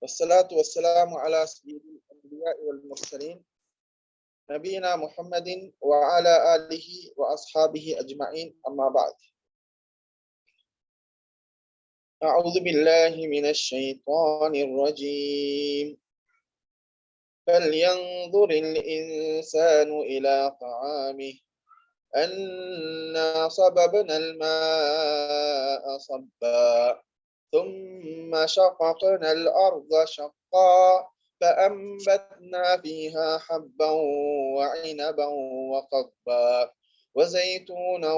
والصلاة والسلام على سيد الأنبياء والمرسلين نبينا محمد وعلى آله وأصحابه أجمعين أما بعد. أعوذ بالله من الشيطان الرجيم. فلينظر الإنسان إلى طعامه. أنا صببنا الماء صبا. ثم شققنا الأرض شقا فأنبتنا فيها حبا وعنبا وقضبا وزيتونا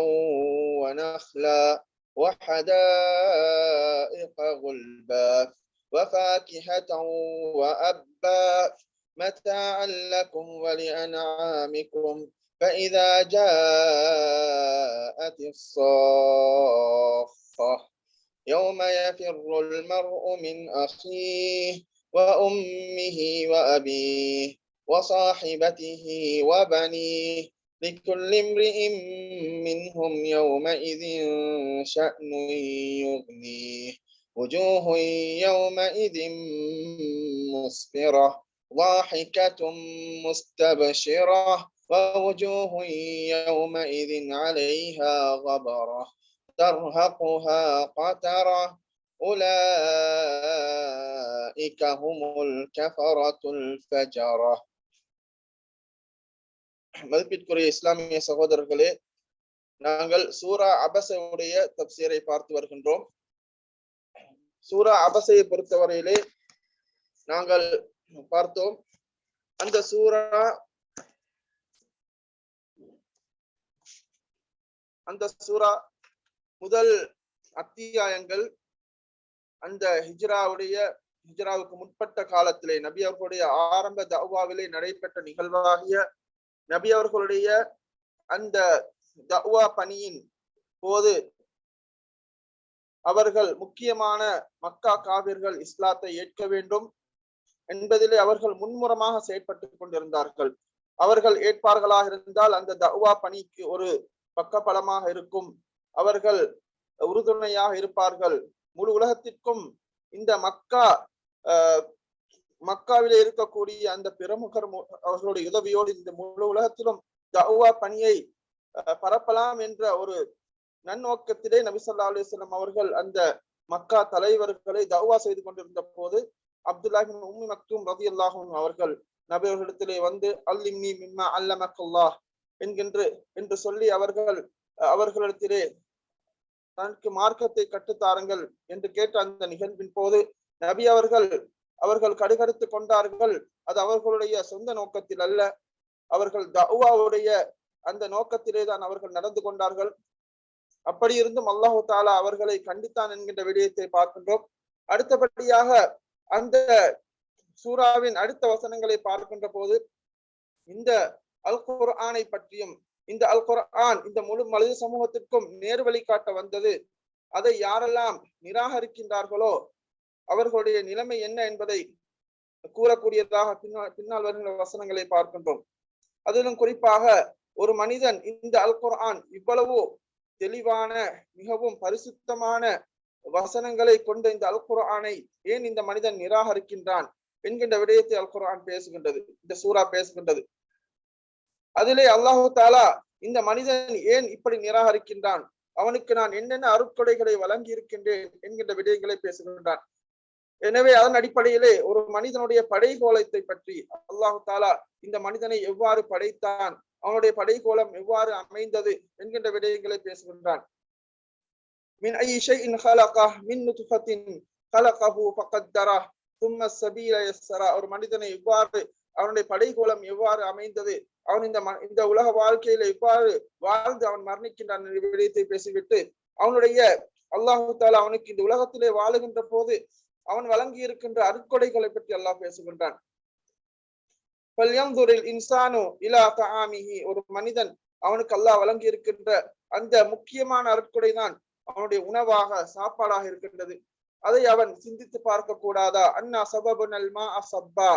ونخلا وحدائق غلبا وفاكهة وأبا متاعا لكم ولأنعامكم فإذا جاءت الصاخة يوم يفر المرء من أخيه وأمه وأبيه وصاحبته وبنيه لكل امرئ منهم يومئذ شأن يغنيه. وجوه يومئذ مسفرة ضاحكة مستبشرة ووجوه يومئذ عليها غبرة. ترهقها قترة أولئك هم الكفرة الفجرة மதிப்பிற்குரிய இஸ்லாமிய சகோதரர்களே நாங்கள் சூரா அபசையுடைய தப்சீரை பார்த்து வருகின்றோம் சூரா அபசையை பொறுத்தவரையிலே நாங்கள் பார்த்தோம் அந்த சூரா அந்த சூரா முதல் அத்தியாயங்கள் அந்த ஹிஜ்ராவுடைய ஹிஜ்ராவுக்கு முற்பட்ட காலத்திலே நபி அவர்களுடைய ஆரம்ப தவாவிலே நடைபெற்ற நிகழ்வாகிய நபி அவர்களுடைய அந்த தவா பணியின் போது அவர்கள் முக்கியமான மக்கா காவிர்கள் இஸ்லாத்தை ஏற்க வேண்டும் என்பதிலே அவர்கள் முன்முறமாக செயற்பட்டு கொண்டிருந்தார்கள். அவர்கள் ஏற்பார்களாக இருந்தால் அந்த தவா பணிக்கு ஒரு பக்கபலமாக இருக்கும். அவர்கள் உறுதுணையாக இருப்பார்கள். முழு உலகத்திற்கும் இந்த மக்கா மக்காவிலே இருக்கக்கூடிய அந்த பிரமுகர் அவர்களுடைய உதவியோடு இந்த முழு உலகத்திலும் தவா பணியை பரப்பலாம் என்ற ஒரு நன்னோக்கத்திலே நபிசல்லா அலுவலம் அவர்கள் அந்த மக்கா தலைவர்களை தவா செய்து கொண்டிருந்த போது அப்துல்லாஹின் உம்மி மக்தூம் ரதி அல்லாஹும் அவர்கள் நபி அவர்களிடத்திலே வந்து அல்லிம்னி மிம்மா அல்லமக்குல்லாஹ் என்கின்ற என்று சொல்லி அவர்கள் அவர்களிடத்திலே தனக்கு மார்க்கத்தை கட்டுத்தாருங்கள் என்று கேட்ட அந்த நிகழ்வின் போது நபி அவர்கள் அவர்கள் கடுகடுத்து கொண்டார்கள். அது அவர்களுடைய சொந்த நோக்கத்தில் அல்ல. அவர்கள் தவுவாவுடைய அந்த நோக்கத்திலே தான் அவர்கள் நடந்து கொண்டார்கள். அப்படி இருந்தும் அல்லாஹு தாலா அவர்களை கண்டித்தான் என்கின்ற விடயத்தை பார்க்கின்றோம். அடுத்தபடியாக அந்த சூறாவின் அடுத்த வசனங்களை பார்க்கின்ற போது இந்த அல் குர்ஆனை பற்றியும் இந்த அல் குர்ஆன் இந்த முழு மனித சமூகத்திற்கும் நேர் காட்ட வந்தது. அதை யாரெல்லாம் நிராகரிக்கின்றார்களோ அவர்களுடைய நிலைமை என்ன என்பதை கூறக்கூடியதாக பின்னால் பின்னால் வருகின்ற வசனங்களை பார்க்கின்றோம். அதிலும் குறிப்பாக ஒரு மனிதன் இந்த அல் குர்ஆன் இவ்வளவு தெளிவான மிகவும் பரிசுத்தமான வசனங்களை கொண்ட இந்த அல் குர்ஆனை ஏன் இந்த மனிதன் நிராகரிக்கின்றான்? என்கின்ற விடயத்தை அல் குர்ஆன் பேசுகின்றது. இந்த சூரா பேசுகின்றது. அதிலே அல்லாஹு தாலா இந்த மனிதன் ஏன் இப்படி நிராகரிக்கின்றான் அவனுக்கு நான் என்னென்ன அருட்கொடைகளை வழங்கி இருக்கின்றேன் என்கின்ற விடயங்களை பேசுகின்றான் எனவே அதன் அடிப்படையிலே ஒரு மனிதனுடைய படைகோலத்தை பற்றி அல்லாஹு தாலா இந்த மனிதனை எவ்வாறு படைத்தான் அவனுடைய படைகோலம் எவ்வாறு அமைந்தது என்கின்ற விடயங்களை பேசுகின்றான் மின் ஐ ஷைஇன் خلقه من نطفة خلقه فقدره ثم السبيل يسرا ஒரு மனிதனை எவ்வாறு அவனுடைய படைகோலம் எவ்வாறு அமைந்தது? அவன் இந்த இந்த உலக வாழ்க்கையில எவ்வாறு வாழ்ந்து அவன் மரணிக்கின்றான் விடயத்தை பேசிவிட்டு அவனுடைய அல்லாஹு தாலா அவனுக்கு இந்த உலகத்திலே வாழுகின்ற போது அவன் வழங்கி இருக்கின்ற அருட்கொடைகளை பற்றி அல்லாஹ் பேசுகின்றான். இன்சானு இலா தாமிஹி ஒரு மனிதன் அவனுக்கு அல்லாஹ் வழங்கி இருக்கின்ற அந்த முக்கியமான அருட்கொடை தான் அவனுடைய உணவாக சாப்பாடாக இருக்கின்றது. அதை அவன் சிந்தித்து பார்க்க கூடாதா அண்ணா சபபு நல்மா அசப்பா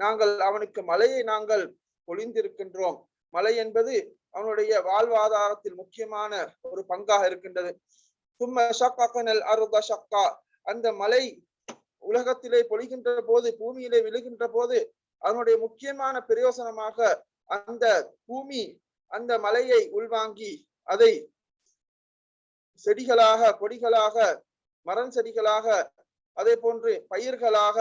நாங்கள் அவனுக்கு மலையை நாங்கள் பொழிந்திருக்கின்றோம். மலை என்பது அவனுடைய வாழ்வாதாரத்தில் முக்கியமான ஒரு பங்காக இருக்கின்றது. அந்த மலை உலகத்திலே பொழிகின்ற போது பூமியிலே விழுகின்ற போது அதனுடைய முக்கியமான பிரயோசனமாக அந்த பூமி அந்த மலையை உள்வாங்கி அதை செடிகளாக கொடிகளாக மரம் செடிகளாக அதே போன்று பயிர்களாக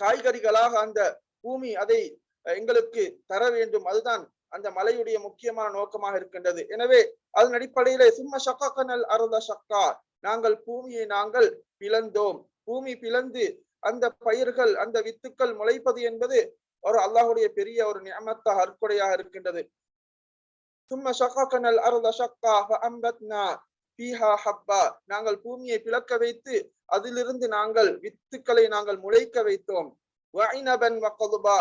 காய்கறிகளாக அந்த பூமி அதை எங்களுக்கு தர வேண்டும். அதுதான் அந்த மலையுடைய முக்கியமான நோக்கமாக இருக்கின்றது. எனவே அதன் அடிப்படையிலே சும்மா சக்கனல் அருத சக்கா நாங்கள் பூமியை நாங்கள் பிளந்தோம். பூமி பிளந்து அந்த பயிர்கள் அந்த வித்துக்கள் முளைப்பது என்பது ஒரு அல்லாஹுடைய பெரிய ஒரு நியமத்தாக அற்கொடையாக இருக்கின்றது. சும்மா சக்கனல் அருத சக்கா அம்பத்னா பீஹா ஹப்பா நாங்கள் பூமியை பிளக்க வைத்து அதிலிருந்து நாங்கள் வித்துக்களை நாங்கள் முளைக்க வைத்தோம்.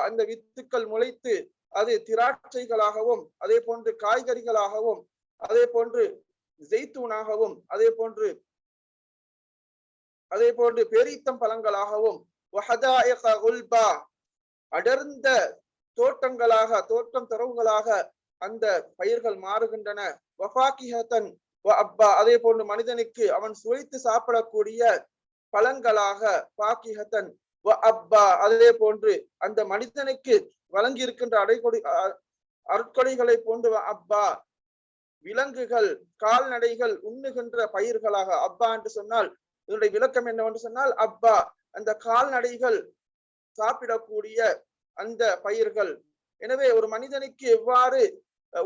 அந்த வித்துக்கள் முளைத்து அது திராட்சைகளாகவும் அதே போன்று காய்கறிகளாகவும் அதே போன்று ஜெய்தூனாகவும் அதே போன்று அதே போன்று பேரீத்தம் பழங்களாகவும் அடர்ந்த தோட்டங்களாக தோட்டம் தரவுகளாக அந்த பயிர்கள் மாறுகின்றன. வஃபாக்கிஹத்தன் அப்பா அதே போன்று மனிதனுக்கு அவன் சுவைத்து சாப்பிடக்கூடிய பழங்களாக பாக்கிஹத்தன் அப்பா அதே போன்று அந்த மனிதனுக்கு வழங்கி இருக்கின்ற அடைகொடி அ- அருட்கொடைகளை போன்று அப்பா விலங்குகள் கால்நடைகள் உண்ணுகின்ற பயிர்களாக அப்பா என்று சொன்னால் இதனுடைய விளக்கம் என்னவென்று சொன்னால் அப்பா அந்த கால்நடைகள் சாப்பிடக்கூடிய அந்த பயிர்கள். எனவே ஒரு மனிதனுக்கு எவ்வாறு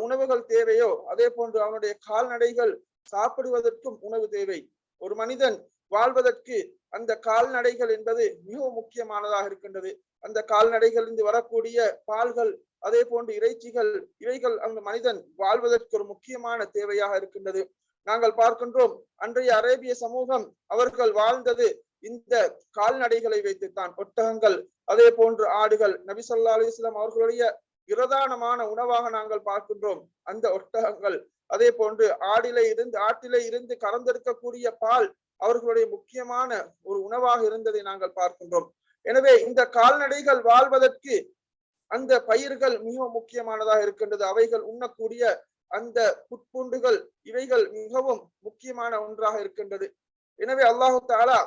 உணவுகள் தேவையோ அதே போன்று அவனுடைய கால்நடைகள் சாப்பிடுவதற்கும் உணவு தேவை. ஒரு மனிதன் வாழ்வதற்கு அந்த கால்நடைகள் என்பது மிகவும் முக்கியமானதாக இருக்கின்றது. அந்த கால்நடைகளிலிருந்து வரக்கூடிய பால்கள் அதே போன்று இறைச்சிகள் இவைகள் அந்த மனிதன் வாழ்வதற்கு ஒரு முக்கியமான தேவையாக இருக்கின்றது. நாங்கள் பார்க்கின்றோம் அன்றைய அரேபிய சமூகம் அவர்கள் வாழ்ந்தது இந்த கால்நடைகளை வைத்துத்தான். ஒட்டகங்கள் அதே போன்று ஆடுகள் நபிசல்லா அலிஸ்லாம் அவர்களுடைய பிரதானமான உணவாக நாங்கள் பார்க்கின்றோம். அந்த ஒட்டகங்கள் அதே போன்று ஆடிலே இருந்து ஆட்டிலே இருந்து கறந்தெடுக்கக்கூடிய பால் அவர்களுடைய முக்கியமான ஒரு உணவாக இருந்ததை நாங்கள் பார்க்கின்றோம். எனவே இந்த கால்நடைகள் வாழ்வதற்கு அந்த பயிர்கள் மிகவும் முக்கியமானதாக இருக்கின்றது. அவைகள் உண்ணக்கூடிய அந்த புட்பூண்டுகள் இவைகள் மிகவும் முக்கியமான ஒன்றாக இருக்கின்றது. எனவே அல்லாஹு தாலா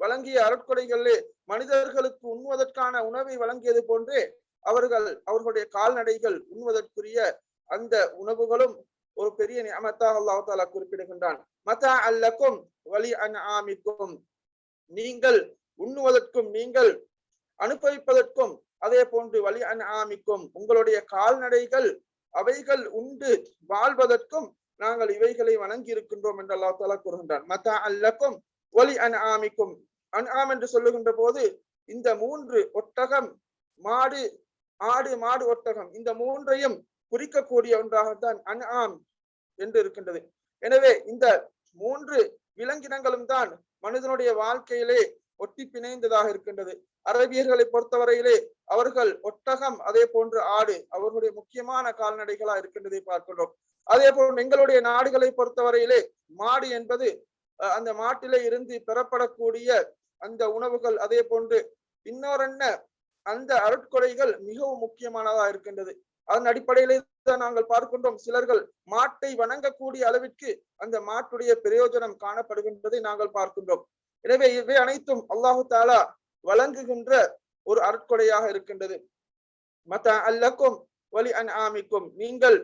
வழங்கிய அருட்கொடைகளிலே மனிதர்களுக்கு உண்ணுவதற்கான உணவை வழங்கியது போன்றே அவர்கள் அவர்களுடைய கால்நடைகள் உண்ணுவதற்குரிய அந்த உணவுகளும் ஒரு பெரிய நியமத்தாக அல்லாஹ் தாலா குறிப்பிடுகின்றான். மதா அல்லக்கும் வலி அன் ஆமிக்கும் நீங்கள் உண்ணுவதற்கும் நீங்கள் அனுபவிப்பதற்கும் அதே போன்று வலி அன் ஆமிக்கும் உங்களுடைய கால்நடைகள் அவைகள் உண்டு வாழ்வதற்கும் நாங்கள் இவைகளை வணங்கி இருக்கின்றோம் என்று அல்லாஹ் தாலா கூறுகின்றான். மதா அல்லக்கும் ஒலி அன் ஆமிக்கும் அன் ஆம் என்று சொல்லுகின்ற போது இந்த மூன்று ஒட்டகம் மாடு ஆடு மாடு ஒட்டகம் இந்த மூன்றையும் குறிக்கக்கூடிய ஒன்றாகத்தான் அன் ஆம் என்று இருக்கின்றது. எனவே இந்த மூன்று விலங்கினங்களும் தான் மனிதனுடைய வாழ்க்கையிலே ஒட்டி பிணைந்ததாக இருக்கின்றது. அரபியர்களை பொறுத்தவரையிலே அவர்கள் ஒட்டகம் அதே போன்று ஆடு அவர்களுடைய முக்கியமான கால்நடைகளா இருக்கின்றதை பார்க்கின்றோம். அதே போன்று எங்களுடைய நாடுகளை பொறுத்தவரையிலே மாடு என்பது அஹ், அந்த மாட்டிலே இருந்து பெறப்படக்கூடிய அந்த உணவுகள் அதே போன்று இன்னொரு என்ன அந்த அருட்கொடைகள் மிகவும் முக்கியமானதா இருக்கின்றது. அதன் அடிப்படையிலே தான் நாங்கள் பார்க்கின்றோம். சிலர்கள் மாட்டை வணங்கக்கூடிய அளவிற்கு அந்த மாட்டுடைய பிரயோஜனம் காணப்படுகின்றதை நாங்கள் பார்க்கின்றோம். எனவே இவை அனைத்தும் அல்லாஹு தாலா வழங்குகின்ற ஒரு அருட்கொடையாக இருக்கின்றது. மத்த அல்லக்கும் வலி அன் ஆமிக்கும் நீங்கள்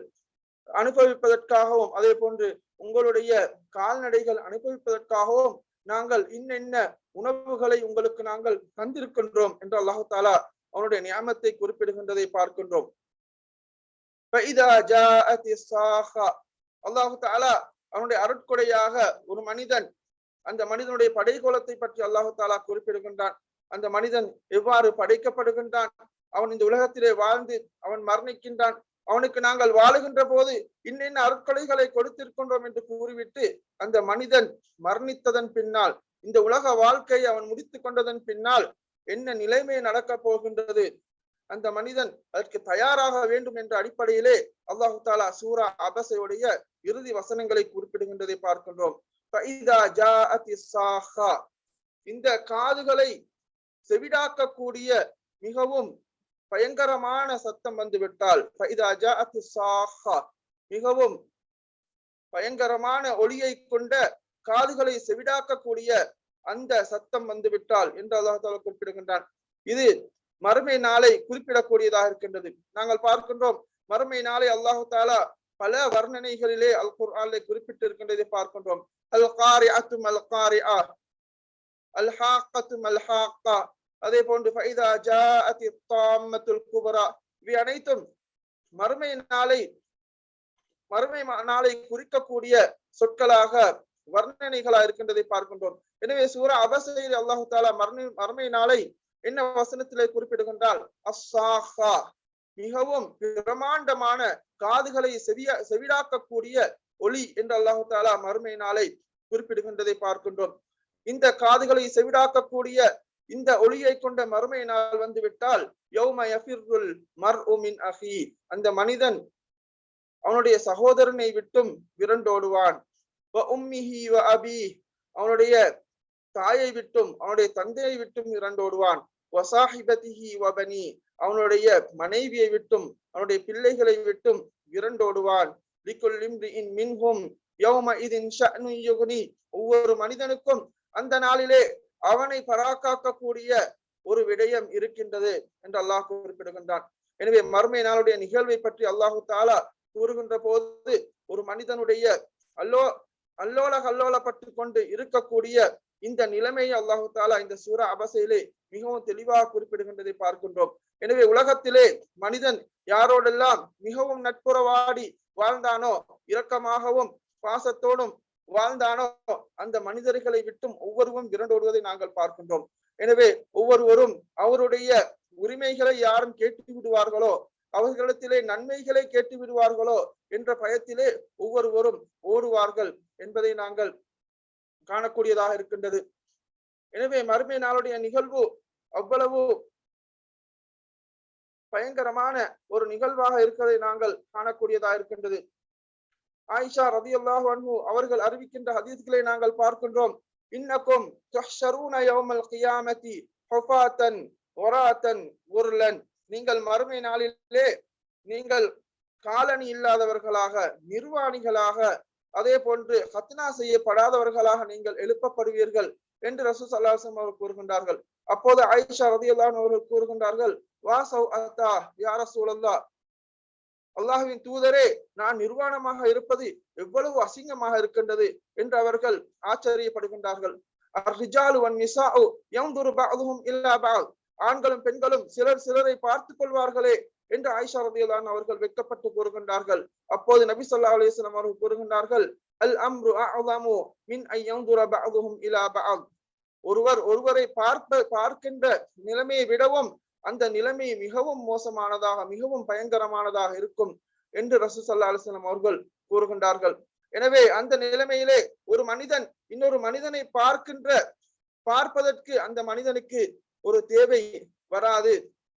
அனுபவிப்பதற்காகவும் அதே போன்று உங்களுடைய கால்நடைகள் அனுபவிப்பதற்காகவும் நாங்கள் இன்னென்ன உணவுகளை உங்களுக்கு நாங்கள் தந்திருக்கின்றோம் என்று அல்லாஹு தாலா அவனுடைய நியமத்தை குறிப்பிடுகின்றதை பார்க்கின்றோம். அல்லாஹு தாலா அவனுடைய அருட்கொடையாக ஒரு மனிதன் அந்த மனிதனுடைய படைகோலத்தை பற்றி அல்லாஹு தாலா குறிப்பிடுகின்றான். அந்த மனிதன் எவ்வாறு படைக்கப்படுகின்றான்? அவன் இந்த உலகத்திலே வாழ்ந்து அவன் மரணிக்கின்றான். அவனுக்கு நாங்கள் வாழுகின்ற போது இன்னின் அற்கொலைகளை கொடுத்திருக்கின்றோம் என்று கூறிவிட்டு அந்த மனிதன் மரணித்ததன் பின்னால் இந்த உலக வாழ்க்கையை அவன் முடித்து கொண்டதன் பின்னால் என்ன நிலைமை நடக்கப் போகின்றது? அந்த மனிதன் அதற்கு தயாராக வேண்டும் என்ற அடிப்படையிலே அல்லாஹு தாலா சூரா அபசையுடைய இறுதி வசனங்களை குறிப்பிடுகின்றதை பார்க்கின்றோம். இந்த காதுகளை செவிடாக்கக்கூடிய மிகவும் பயங்கரமான சத்தம் வந்து விட்டால் மிகவும் பயங்கரமான ஒளியை கொண்ட காதுகளை செவிடாக்கக்கூடிய அந்த சத்தம் வந்து விட்டால் என்று அல்லாஹால குறிப்பிடுகின்றான். இது மறுமை நாளை குறிப்பிடக்கூடியதாக இருக்கின்றது. நாங்கள் பார்க்கின்றோம் மறுமை நாளை அல்லாஹு தாலா பல வர்ணனைகளிலே அல் குர்ஆனை குறிப்பிட்டிருக்கின்றதை பார்க்கின்றோம். அல் காரி அத்து அல் காரி அல் ஹாக்கத்தும் அல் ஹாக்கா அதே போன்று குபரா. இவை அனைத்தும் மறுமை நாளை மறுமை ம- நாளை குறிக்கக்கூடிய சொற்களாக வர்ணனைகளா இருக்கின்றதை பார்க்கின்றோம். எனவே சூரா அவசையில் அல்லாஹு தாலா மறுமை மறுமை நாளை என்ன வசனத்திலே குறிப்பிடுகின்றால் அஸ்ஸாஹா மிகவும் பிரமாண்டமான காதுகளை செவிய செவிடாக்கக்கூடிய ஒளி என்று அல்லாஹு தாலா மறுமை நாளை குறிப்பிடுகின்றதை பார்க்கின்றோம். இந்த காதுகளை செவிடாக்கக்கூடிய இந்த ஒளியை கொண்ட மறுமை நாள் வந்து விட்டால் யௌம யஃபிர்ருல் மர் மின் அஹி அந்த மனிதன் அவனுடைய சகோதரனை விட்டும் விரண்டோடுவான். வ வ அபி. அவனுடைய தாயை விட்டும் அவனுடைய தந்தையை விட்டும் இரண்டோடுவான் அவனுடைய மனைவியை விட்டும் அவனுடைய பிள்ளைகளை விட்டும் விரண்டோடுவான். மின்ஹும் இதின் ஒவ்வொரு மனிதனுக்கும் அந்த நாளிலே அவனை பராக்காக்கக்கூடிய ஒரு விடயம் இருக்கின்றது என்று அல்லாஹ் குறிப்பிடுகின்றான். எனவே மறுமை நாளுடைய நிகழ்வை பற்றி அல்லாஹு தாலா கூறுகின்ற போது ஒரு மனிதனுடைய அல்லோ அல்லோல கல்லோலப்பட்டு கொண்டு இருக்கக்கூடிய இந்த நிலைமையை அல்லாஹு தாலா இந்த சூர அபசையிலே மிகவும் தெளிவாக குறிப்பிடுகின்றதை பார்க்கின்றோம். எனவே உலகத்திலே மனிதன் யாரோடெல்லாம் மிகவும் நட்புறவாடி வாழ்ந்தானோ இரக்கமாகவும் பாசத்தோடும் வாழ்ந்தானோ அந்த மனிதர்களை விட்டும் ஒவ்வொருவரும் விரண்டோடுவதை நாங்கள் பார்க்கின்றோம். எனவே ஒவ்வொருவரும் அவருடைய உரிமைகளை யாரும் கேட்டு விடுவார்களோ அவர்களிடத்திலே நன்மைகளை கேட்டு விடுவார்களோ என்ற பயத்திலே ஒவ்வொருவரும் ஓடுவார்கள் என்பதை நாங்கள் காணக்கூடியதாக இருக்கின்றது. எனவே மறுமை நாளுடைய நிகழ்வு அவ்வளவு பயங்கரமான ஒரு நிகழ்வாக இருக்கிறதை நாங்கள் காணக்கூடியதாக இருக்கின்றது. ஆயிஷா ரதி அல்லாஹு அன்ஹு அவர்கள் அறிவிக்கின்ற ஹதீஸ்களை நாங்கள் பார்க்கின்றோம். இன்னக்கும் துஹ்ஷரூன யௌமல் கியாமதி ஹுஃபாத்தன் ஒராத்தன் உர்லன் நீங்கள் மறுமை நாளிலே நீங்கள் காலணி இல்லாதவர்களாக நிர்வாணிகளாக அதே போன்று ஹத்னா செய்யப்படாதவர்களாக நீங்கள் எழுப்பப்படுவீர்கள் என்று ரசூ சல்லாசம் அவர் கூறுகின்றார்கள். அப்போது ஆயிஷா ரதி அல்லான் அவர்கள் கூறுகின்றார்கள் வா சௌ அத்தா யார சூழல்லா அல்லாஹுவின் தூதரே நான் நிர்வாணமாக இருப்பது எவ்வளவு அசிங்கமாக இருக்கின்றது என்று அவர்கள் ஆச்சரியப்படுகின்றார்கள். ஆண்களும் பெண்களும் சிலர் சிலரை பார்த்துக் கொள்வார்களே என்று ஆயிஷா ரதியல்லாஹு அவர்கள் வெட்கப்பட்டு கூறுகின்றார்கள். அப்போது நபி சொல்லா அலிஸ்லாம் அவர்கள் கூறுகின்றார்கள் அல் அம்ரு அஅதமு மின் ஐ பஅதுஹும் இலா பஅத். ஒருவர் ஒருவரை பார்ப்ப பார்க்கின்ற நிலைமையை விடவும் அந்த நிலைமை மிகவும் மோசமானதாக மிகவும் பயங்கரமானதாக இருக்கும் என்று ரசூ சல்லா அலிஸ்லாம் அவர்கள் கூறுகின்றார்கள். எனவே அந்த நிலைமையிலே ஒரு மனிதன் இன்னொரு மனிதனை பார்க்கின்ற பார்ப்பதற்கு அந்த மனிதனுக்கு ஒரு தேவை வராது.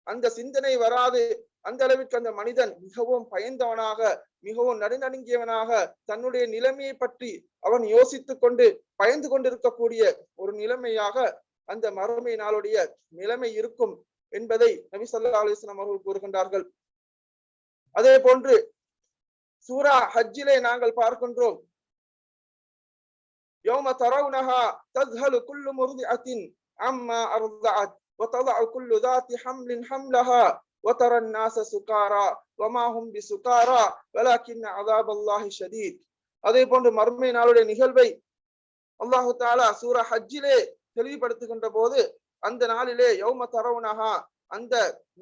அந்த சிந்தனை வராது. அந்த அளவிற்கு அந்த மனிதன் மிகவும் பயந்தவனாக மிகவும் நடுநடுங்கியவனாக தன்னுடைய நிலைமையை பற்றி அவன் யோசித்துக் கொண்டு பயந்து கொண்டிருக்கக்கூடிய ஒரு நிலைமையாக அந்த மறுமை நாளுடைய நிலைமை இருக்கும். என்பதை நபி சொல்லா அலிஸ்லாம் அவர்கள் கூறுகின்றார்கள் அதே போன்று சூரா ஹஜ்ஜிலே நாங்கள் பார்க்கின்றோம் யௌம தரவுனஹா தத்ஹலு குல்லு முர்திஅத்தின் அம்மா அர்தஅத் وتضع كل ذات حمل حملها وترى الناس سكارى وما هم بسكارى ولكن عذاب الله شديد அதே போன்று மறுமை நாளுடைய நிகழ்வை அல்லாஹு தாலா சூரா ஹஜ்ஜிலே தெளிவுபடுத்துகின்ற போது அந்த நாளிலே யௌம தரவுனஹா அந்த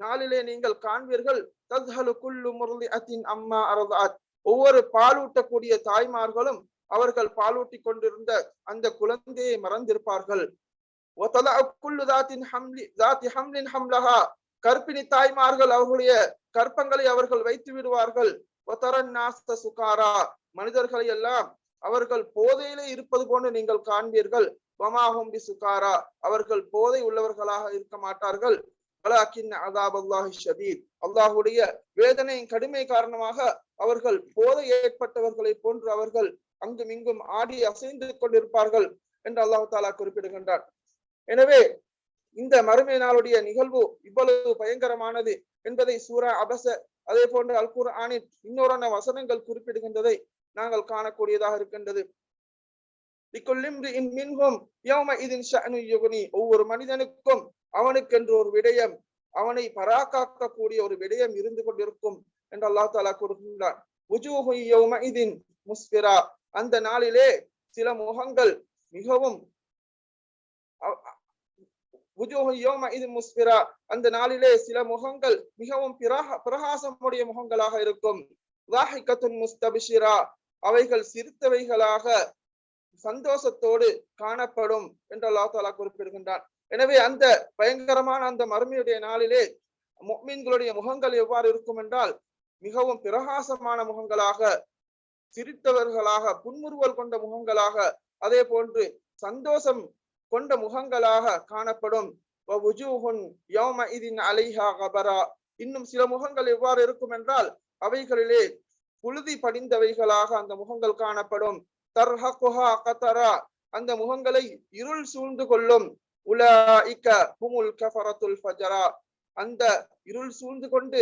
நாளிலே நீங்கள் காண்பீர்கள் தத்ஹலு குல்லு முர்லிஅத்தின் அம்மா அரதாத். ஒவ்வொரு பாலூட்டக்கூடிய தாய்மார்களும் அவர்கள் பாலூட்டி கொண்டிருந்த அந்த குழந்தையை மறந்திருப்பார்கள். குல்லு தாத்தின் ஹம்லி தாத்தி ஹம்லின் ஹம்லஹா. கர்ப்பிணி தாய்மார்கள் அவர்களுடைய கற்பங்களை அவர்கள் வைத்து விடுவார்கள். ஒத்தரன் நாஸ்த சுகாரா. மனிதர்களை எல்லாம் அவர்கள் போதையிலே இருப்பது போன்று நீங்கள் காண்பீர்கள். வமாஹும் பி சுகாரா அவர்கள் போதை உள்ளவர்களாக இருக்க மாட்டார்கள். வலாக்கின் அதாப் அல்லாஹி ஷதீத். அல்லாஹுடைய வேதனையின் கடுமை காரணமாக அவர்கள் போதை ஏற்பட்டவர்களை போன்று அவர்கள் அங்கும் இங்கும் ஆடி அசைந்து கொண்டிருப்பார்கள் என்று அல்லாஹு தாலா குறிப்பிடுகின்றார் எனவே இந்த மறுமை நாளுடைய நிகழ்வு இவ்வளவு பயங்கரமானது என்பதை சூரா அபச அதே போன்று அல் ஆனின் இன்னொரு வசனங்கள் குறிப்பிடுகின்றதை நாங்கள் காணக்கூடியதாக இருக்கின்றது. ஒவ்வொரு மனிதனுக்கும் அவனுக்கென்று ஒரு விடயம் அவனை பராக்காக்கக்கூடிய ஒரு விடயம் இருந்து கொண்டிருக்கும் என்று அல்லா தாலா கூறுகின்றான். முஸ்பிரா அந்த நாளிலே சில முகங்கள் மிகவும் முஸ்பிரா அந்த நாளிலே சில முகங்கள் மிகவும் பிரகா பிரகாசமுடைய முகங்களாக இருக்கும். முஸ்தபிஷிரா. அவைகள் சிரித்தவைகளாக சந்தோஷத்தோடு காணப்படும் என்று அல்லாஹ் தாலா குறிப்பிடுகின்றான். எனவே அந்த பயங்கரமான அந்த மறுமையுடைய நாளிலே முஃமின்களுடைய முகங்கள் எவ்வாறு இருக்கும் என்றால் மிகவும் பிரகாசமான முகங்களாக சிரித்தவர்களாக புன்முறுவல் கொண்ட முகங்களாக அதே போன்று சந்தோஷம் கொண்ட முகங்களாக காணப்படும். இன்னும் சில முகங்கள் எவ்வாறு இருக்கும் என்றால் அவைகளிலே புழுதி படிந்தவைகளாக அந்த முகங்கள் காணப்படும். தர்ஹகுஹா கதரா. அந்த முகங்களை இருள் சூழ்ந்து கொள்ளும். உலாஇக ஹுமுல் கஃபரத்துல் ஃபஜரா. அந்த இருள் சூழ்ந்து கொண்டு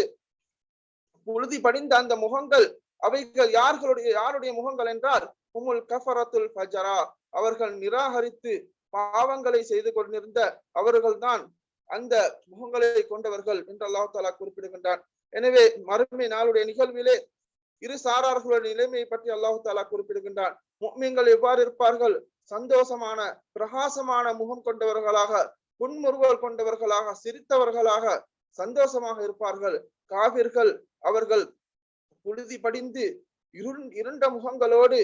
புழுதி படிந்த அந்த முகங்கள் அவைகள் யார்களுடைய யாருடைய முகங்கள் என்றால் ஹுமுல் கஃபரத்துல் ஃபஜரா. அவர்கள் நிராகரித்து பாவங்களை செய்து கொண்டிருந்த அவர்கள்தான் அந்த முகங்களை கொண்டவர்கள் என்று அல்லாஹ் தாலா குறிப்பிடுகின்றான். எனவே மறுமை நாளுடைய நிகழ்விலே இரு சாரார்களுடைய நிலைமையை பற்றி அல்லாஹு தாலா குறிப்பிடுகின்றான். முக்மீன்கள் எவ்வாறு இருப்பார்கள்? சந்தோஷமான பிரகாசமான முகம் கொண்டவர்களாக புன்முறுவல் கொண்டவர்களாக சிரித்தவர்களாக சந்தோஷமாக இருப்பார்கள். காவிர்கள் அவர்கள் புழுதி படிந்து இருள் இருண்ட முகங்களோடு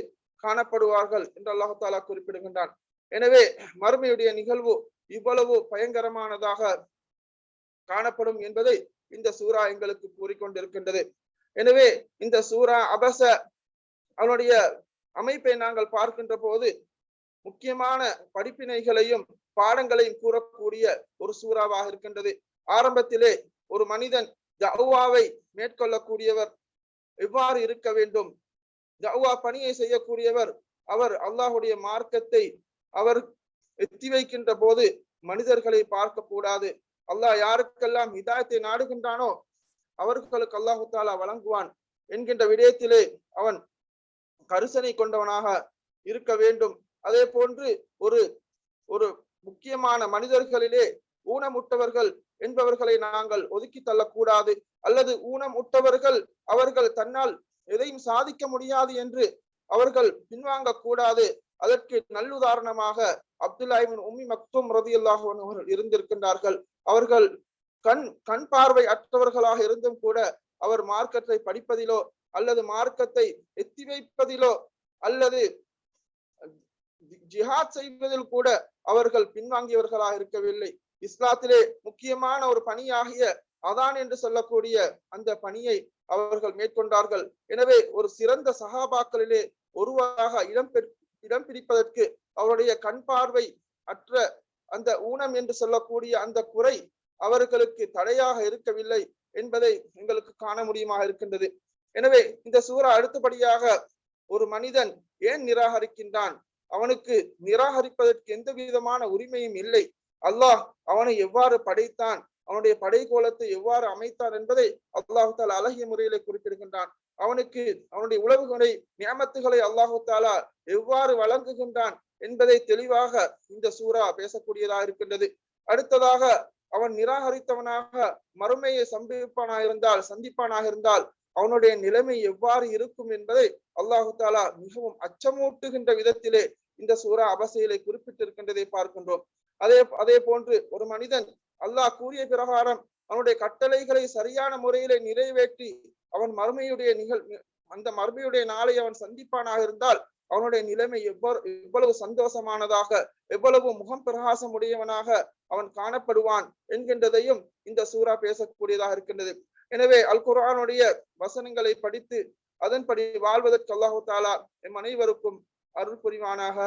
காணப்படுவார்கள் என்று அல்லாஹு தாலா குறிப்பிடுகின்றான். எனவே மறுமையுடைய நிகழ்வு இவ்வளவு பயங்கரமானதாக காணப்படும் என்பதை இந்த சூரா எங்களுக்கு கூறிக்கொண்டிருக்கின்றது. எனவே இந்த சூரா அபச அவனுடைய அமைப்பை நாங்கள் பார்க்கின்ற போது முக்கியமான படிப்பினைகளையும் பாடங்களையும் கூறக்கூடிய ஒரு சூறாவாக இருக்கின்றது. ஆரம்பத்திலே ஒரு மனிதன் ஜவுவாவை மேற்கொள்ளக்கூடியவர் எவ்வாறு இருக்க வேண்டும்? ஜவுவா பணியை செய்யக்கூடியவர் அவர் அல்லாஹுடைய மார்க்கத்தை அவர் எத்தி வைக்கின்ற போது மனிதர்களை பார்க்க கூடாது அல்லாஹ் யாருக்கெல்லாம் இதாயத்தை நாடுகின்றானோ அவர்களுக்கு அல்லாஹு தாலா வழங்குவான் என்கின்ற விடயத்திலே அவன் கரிசனை கொண்டவனாக இருக்க வேண்டும். அதே போன்று ஒரு ஒரு முக்கியமான மனிதர்களிலே ஊனமுட்டவர்கள் என்பவர்களை நாங்கள் ஒதுக்கி தள்ளக்கூடாது. அல்லது ஊனம் உட்டவர்கள் அவர்கள் தன்னால் எதையும் சாதிக்க முடியாது என்று அவர்கள் பின்வாங்க கூடாது அதற்கு நல்லுதாரணமாக அப்துல்லாஹிபின் உம்மி மக்தும் ரதியுல்லாஹு அவர்கள் இருந்திருக்கின்றார்கள். அவர்கள் கண் கண் பார்வை அற்றவர்களாக இருந்தும் கூட அவர் மார்க்கத்தை படிப்பதிலோ அல்லது மார்க்கத்தை எத்தி வைப்பதிலோ அல்லது ஜிஹாத் செய்வதில் கூட அவர்கள் பின்வாங்கியவர்களாக இருக்கவில்லை. இஸ்லாத்திலே முக்கியமான ஒரு பணியாகிய அதான் என்று சொல்லக்கூடிய அந்த பணியை அவர்கள் மேற்கொண்டார்கள். எனவே ஒரு சிறந்த சகாபாக்களிலே ஒருவராக இடம் இடம் பிடிப்பதற்கு அவருடைய கண் பார்வை அற்ற அந்த ஊனம் என்று சொல்லக்கூடிய அந்த குறை அவர்களுக்கு தடையாக இருக்கவில்லை என்பதை எங்களுக்கு காண முடியுமாக இருக்கின்றது. எனவே இந்த சூறா அடுத்தபடியாக ஒரு மனிதன் ஏன் நிராகரிக்கின்றான்? அவனுக்கு நிராகரிப்பதற்கு எந்த விதமான உரிமையும் இல்லை. அல்லாஹ் அவனை எவ்வாறு படைத்தான்? அவனுடைய படைகோலத்தை எவ்வாறு அமைத்தான் என்பதை அல்லாஹு தாலா அழகிய முறையிலே குறிப்பிடுகின்றான். அவனுக்கு அவனுடைய உழவுகளை நியமத்துகளை அல்லாஹு தாலா எவ்வாறு வழங்குகின்றான் என்பதை தெளிவாக இந்த சூறா பேசக்கூடியதாக இருக்கின்றது. அடுத்ததாக அவன் நிராகரித்தவனாக மறுமையை சந்திப்பானாக இருந்தால் சந்திப்பானாக இருந்தால் அவனுடைய நிலைமை எவ்வாறு இருக்கும் என்பதை அல்லாஹு தாலா மிகவும் அச்சமூட்டுகின்ற விதத்திலே இந்த சூறா அபசையிலே குறிப்பிட்டிருக்கின்றதை பார்க்கின்றோம். அதே அதே போன்று ஒரு மனிதன் அல்லாஹ் கூறிய பிரகாரம் அவனுடைய கட்டளைகளை சரியான முறையிலே நிறைவேற்றி அவன் மறுமையுடைய நிகழ் அந்த மறுமையுடைய நாளை அவன் சந்திப்பானாக இருந்தால் அவனுடைய நிலைமை எவ்வளவு எவ்வளவு சந்தோஷமானதாக எவ்வளவு முகம் பிரகாசம் உடையவனாக அவன் காணப்படுவான் என்கின்றதையும் இந்த சூறா பேசக்கூடியதாக இருக்கின்றது. எனவே அல்குரானுடைய வசனங்களை படித்து அதன்படி வாழ்வதற்கு அல்லாஹு தாலா எம் அனைவருக்கும் அருள் புரிவானாக.